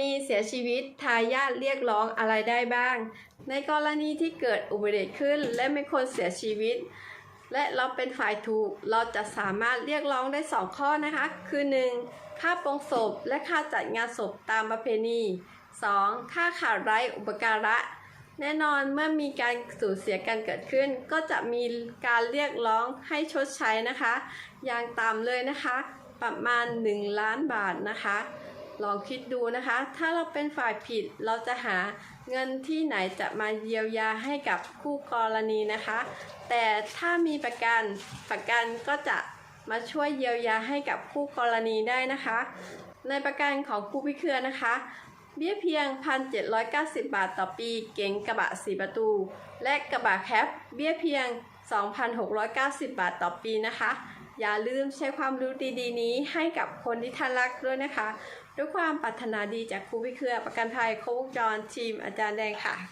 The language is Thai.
ณีเสียชีวิตทายาทเรียกร้องอะไรได้บ้าง ในกรณีที่เกิดอุบัติเหตุขึ้นและมีคนเสียชีวิต และเราเป็นฝ่ายถูก เราจะสามารถเรียกร้องได้ 2 ข้อนะคะ คือ 1. ค่าปงศพและค่าจัดงานศพตามประเพณี 2. ค่าขาดไร้อุปการะ แน่นอนเมื่อมีการสูญเสียกันเกิดขึ้น ก็จะมีการเรียกร้องให้ชดใช้นะคะ อย่างต่ำเลยนะคะ ประมาณ 1 ล้านบาทนะคะ ลองคิดดูนะคะ ถ้าเราเป็นฝ่ายผิดเราจะหาเงินที่ไหนจะมาเยียวยาให้กับคู่กรณีนะคะ แต่ถ้ามีประกันประกันก็จะมาช่วยเยียวยาให้กับคู่กรณีได้นะคะ ในประกันของคู่พิเครือนะคะ เบี้ยเพียง 1,790 บาทต่อปี เก๋งกระบะ4ประตู และกระบะแคปเบี้ยเพียง 2,690 บาทต่อปีนะคะ อย่าลืมใช้ความรู้ดีๆ นี้ให้กับคนที่ท่านรักด้วยนะคะ ด้วยความปรารถนาดีจากครูพิเครือประกันภัยโครบวงจรทีมอาจารย์แดงค่ะ